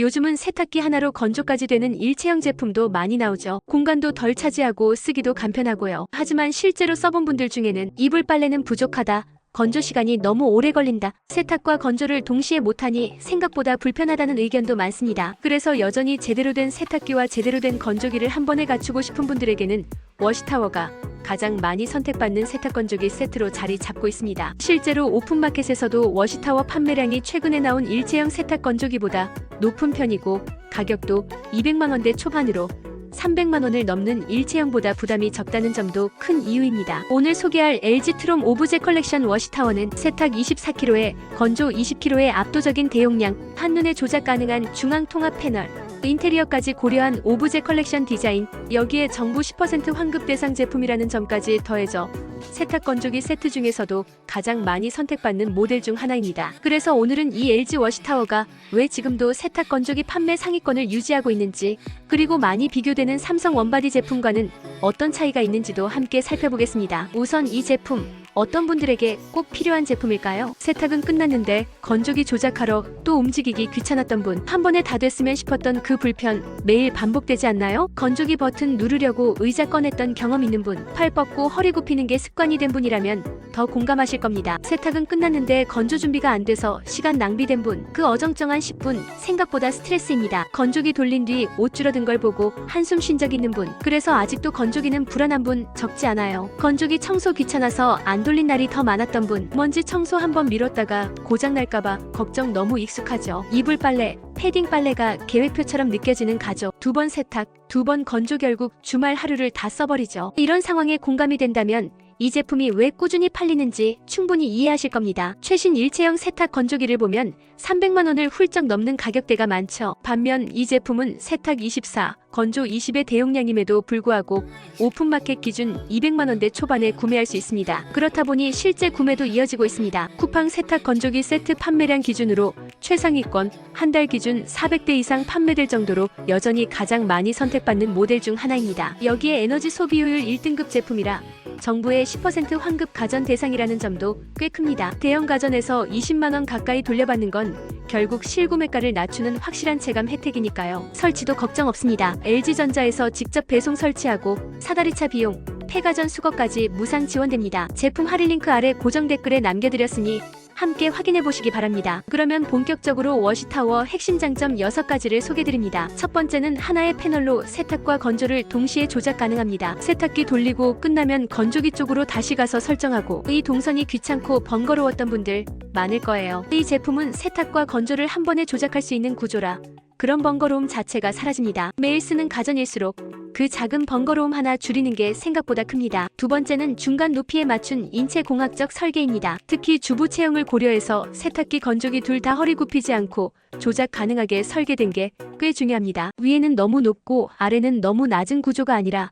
요즘은 세탁기 하나로 건조까지 되는 일체형 제품도 많이 나오죠. 공간도 덜 차지하고 쓰기도 간편하고요. 하지만 실제로 써본 분들 중에는 이불 빨래는 부족하다. 건조 시간이 너무 오래 걸린다. 세탁과 건조를 동시에 못하니 생각보다 불편하다는 의견도 많습니다. 그래서 여전히 제대로 된 세탁기와 제대로 된 건조기를 한 번에 갖추고 싶은 분들에게는 워시타워가 가장 많이 선택받는 세탁 건조기 세트로 자리 잡고 있습니다. 실제로 오픈마켓에서도 워시타워 판매량이 최근에 나온 일체형 세탁 건조기보다 높은 편이고 가격도 200만 원대 초반으로 300만 원을 넘는 일체형보다 부담이 적다는 점도 큰 이유입니다. 오늘 소개할 LG 트롬 오브제 컬렉션 워시타워는 세탁 24kg에 건조 20kg의 압도적인 대용량, 한눈에 조작 가능한 중앙 통합 패널, 인테리어까지 고려한 오브제 컬렉션 디자인, 여기에 정부 10% 환급 대상 제품이라는 점까지 더해져 세탁 건조기 세트 중에서도 가장 많이 선택받는 모델 중 하나입니다. 그래서 오늘은 이 LG 워시타워가 왜 지금도 세탁 건조기 판매 상위권을 유지하고 있는지, 그리고 많이 비교되는 삼성 원바디 제품과는 어떤 차이가 있는지도 함께 살펴보겠습니다. 우선 이 제품, 어떤 분들에게 꼭 필요한 제품일까요? 세탁은 끝났는데 건조기 조작하러 또 움직이기 귀찮았던 분, 한 번에 다 됐으면 싶었던 그 불편 매일 반복되지 않나요? 건조기 버튼 누르려고 의자 꺼냈던 경험 있는 분, 팔 뻗고 허리 굽히는 게 습관이 된 분이라면 더 공감하실 겁니다. 세탁은 끝났는데 건조 준비가 안 돼서 시간 낭비된 분, 그 어정쩡한 10분 생각보다 스트레스입니다. 건조기 돌린 뒤 옷 줄어든 걸 보고 한숨 쉰 적 있는 분, 그래서 아직도 건조기는 불안한 분 적지 않아요. 건조기 청소 귀찮아서 안 돌린 날이 더 많았던 분, 먼지 청소 한번 미뤘다가 고장 날까봐 걱정 너무 익숙하죠. 이불 빨래, 패딩 빨래가 계획표처럼 느껴지는 가족, 두 번 세탁, 두 번 건조 결국 주말 하루를 다 써버리죠. 이런 상황에 공감이 된다면 이 제품이 왜 꾸준히 팔리는지 충분히 이해하실 겁니다. 최신 일체형 세탁 건조기를 보면 300만 원을 훌쩍 넘는 가격대가 많죠. 반면 이 제품은 세탁 24, 건조 20의 대용량임에도 불구하고 오픈마켓 기준 200만 원대 초반에 구매할 수 있습니다. 그렇다 보니 실제 구매도 이어지고 있습니다. 쿠팡 세탁 건조기 세트 판매량 기준으로 최상위권 한 달 기준 400대 이상 판매될 정도로 여전히 가장 많이 선택받는 모델 중 하나입니다. 여기에 에너지 소비효율 1등급 제품이라 정부의 10% 환급 가전 대상이라는 점도 꽤 큽니다. 대형 가전에서 20만 원 가까이 돌려받는 건 결국 실구매가를 낮추는 확실한 체감 혜택이니까요. 설치도 걱정 없습니다. LG전자에서 직접 배송 설치하고 사다리차 비용, 폐가전 수거까지 무상 지원됩니다. 제품 할인 링크 아래 고정 댓글에 남겨드렸으니 함께 확인해 보시기 바랍니다. 그러면 본격적으로 워시타워 핵심 장점 6가지를 소개드립니다. 첫 번째는 하나의 패널로 세탁과 건조를 동시에 조작 가능합니다. 세탁기 돌리고 끝나면 건조기 쪽으로 다시 가서 설정하고 이 동선이 귀찮고 번거로웠던 분들 많을 거예요. 이 제품은 세탁과 건조를 한 번에 조작할 수 있는 구조라 그런 번거로움 자체가 사라집니다. 매일 쓰는 가전일수록 그 작은 번거로움 하나 줄이는 게 생각보다 큽니다. 두 번째는 중간 높이에 맞춘 인체 공학적 설계입니다. 특히 주부 체형을 고려해서 세탁기 건조기 둘 다 허리 굽히지 않고 조작 가능하게 설계된 게 꽤 중요합니다. 위에는 너무 높고 아래는 너무 낮은 구조가 아니라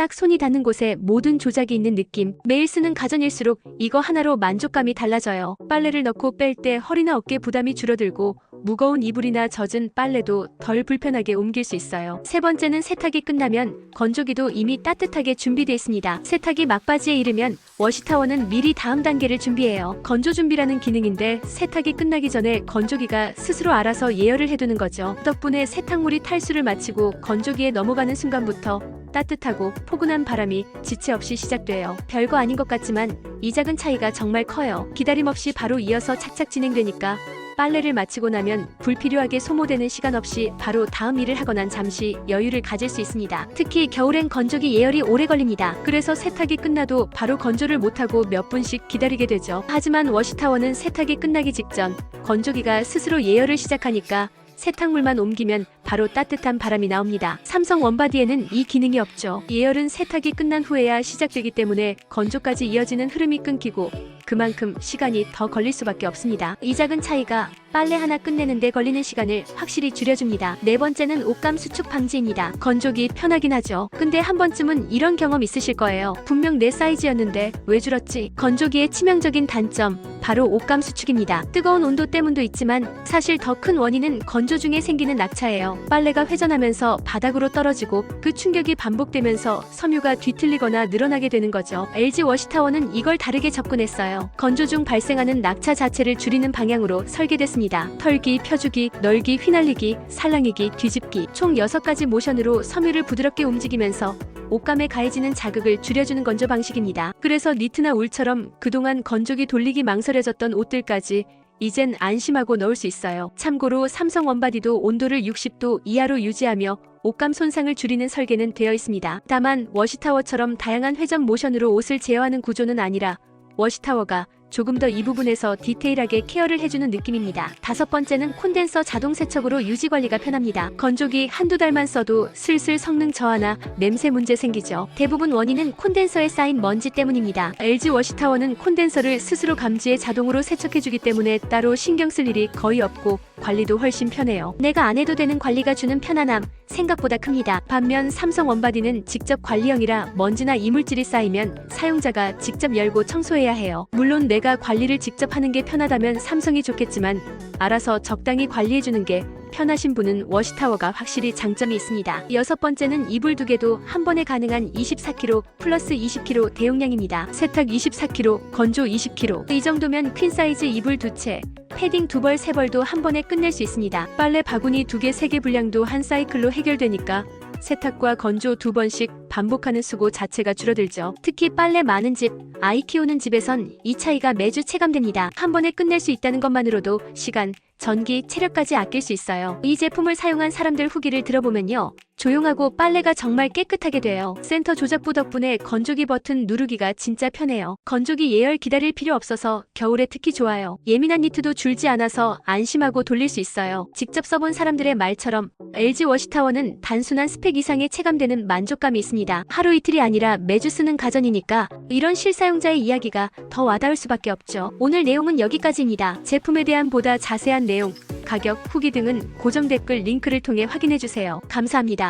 딱 손이 닿는 곳에 모든 조작이 있는 느낌. 매일 쓰는 가전일수록 이거 하나로 만족감이 달라져요. 빨래를 넣고 뺄 때 허리나 어깨 부담이 줄어들고 무거운 이불이나 젖은 빨래도 덜 불편하게 옮길 수 있어요. 세 번째는 세탁이 끝나면 건조기도 이미 따뜻하게 준비되어 있습니다. 세탁이 막바지에 이르면 워시타워는 미리 다음 단계를 준비해요. 건조 준비라는 기능인데 세탁이 끝나기 전에 건조기가 스스로 알아서 예열을 해두는 거죠. 덕분에 세탁물이 탈수를 마치고 건조기에 넘어가는 순간부터 따뜻하고 포근한 바람이 지체 없이 시작돼요. 별거 아닌 것 같지만 이 작은 차이가 정말 커요. 기다림 없이 바로 이어서 착착 진행되니까 빨래를 마치고 나면 불필요하게 소모되는 시간 없이 바로 다음 일을 하거나 잠시 여유를 가질 수 있습니다. 특히 겨울엔 건조기 예열이 오래 걸립니다. 그래서 세탁이 끝나도 바로 건조를 못하고 몇 분씩 기다리게 되죠. 하지만 워시타워는 세탁이 끝나기 직전 건조기가 스스로 예열을 시작하니까 세탁물만 옮기면 바로 따뜻한 바람이 나옵니다. 삼성 원바디에는 이 기능이 없죠. 예열은 세탁이 끝난 후에야 시작되기 때문에 건조까지 이어지는 흐름이 끊기고 그만큼 시간이 더 걸릴 수밖에 없습니다. 이 작은 차이가 빨래 하나 끝내는데 걸리는 시간을 확실히 줄여줍니다. 네 번째는 옷감 수축 방지입니다. 건조기 편하긴 하죠. 근데 한 번쯤은 이런 경험 있으실 거예요. 분명 내 사이즈였는데 왜 줄었지? 건조기의 치명적인 단점 바로 옷감 수축입니다. 뜨거운 온도 때문도 있지만 사실 더 큰 원인은 건조 중에 생기는 낙차예요. 빨래가 회전하면서 바닥으로 떨어지고 그 충격이 반복되면서 섬유가 뒤틀리거나 늘어나게 되는 거죠. LG 워시타워는 이걸 다르게 접근했어요. 건조 중 발생하는 낙차 자체를 줄이는 방향으로 설계됐습니다. 털기, 펴주기, 널기, 휘날리기, 살랑이기, 뒤집기 총 6가지 모션으로 섬유를 부드럽게 움직이면서 옷감에 가해지는 자극을 줄여주는 건조 방식입니다. 그래서 니트나 울처럼 그동안 건조기 돌리기 망설여졌던 옷들까지 이젠 안심하고 넣을 수 있어요. 참고로 삼성 원바디도 온도를 60도 이하로 유지하며 옷감 손상을 줄이는 설계는 되어 있습니다. 다만 워시타워처럼 다양한 회전 모션으로 옷을 제어하는 구조는 아니라 워시타워가 조금 더 이 부분에서 디테일하게 케어를 해주는 느낌입니다. 다섯 번째는 콘덴서 자동 세척으로 유지 관리가 편합니다. 건조기 한두 달만 써도 슬슬 성능 저하나 냄새 문제 생기죠. 대부분 원인은 콘덴서에 쌓인 먼지 때문입니다. LG 워시타워는 콘덴서를 스스로 감지해 자동으로 세척해주기 때문에 따로 신경 쓸 일이 거의 없고 관리도 훨씬 편해요. 내가 안 해도 되는 관리가 주는 편안함 생각보다 큽니다. 반면 삼성 원바디는 직접 관리형이라 먼지나 이물질이 쌓이면 사용자가 직접 열고 청소해야 해요. 물론 내가 관리를 직접 하는 게 편하다면 삼성이 좋겠지만 알아서 적당히 관리해주는 게 편하신 분은 워시타워가 확실히 장점이 있습니다. 여섯 번째는 이불 두 개도 한 번에 가능한 24kg 플러스 20kg 대용량입니다. 세탁 24kg, 건조 20kg. 이 정도면 퀸 사이즈 이불 두 채, 패딩 두 벌, 세 벌도 한 번에 끝낼 수 있습니다. 빨래 바구니 두 개, 세 개 분량도 한 사이클로 해결되니까 세탁과 건조 두 번씩 반복하는 수고 자체가 줄어들죠. 특히 빨래 많은 집, 아이 키우는 집에선 이 차이가 매주 체감됩니다. 한 번에 끝낼 수 있다는 것만으로도 시간, 전기, 체력까지 아낄 수 있어요. 이 제품을 사용한 사람들 후기를 들어보면요. 조용하고 빨래가 정말 깨끗하게 돼요. 센터 조작부 덕분에 건조기 버튼 누르기가 진짜 편해요. 건조기 예열 기다릴 필요 없어서 겨울에 특히 좋아요. 예민한 니트도 줄지 않아서 안심하고 돌릴 수 있어요. 직접 써본 사람들의 말처럼 LG 워시타워는 단순한 스펙 이상의 체감되는 만족감이 있습니다. 하루 이틀이 아니라 매주 쓰는 가전이니까 이런 실사용자의 이야기가 더 와닿을 수밖에 없죠. 오늘 내용은 여기까지입니다. 제품에 대한 보다 자세한 내용, 가격, 후기 등은 고정 댓글 링크를 통해 확인해주세요. 감사합니다.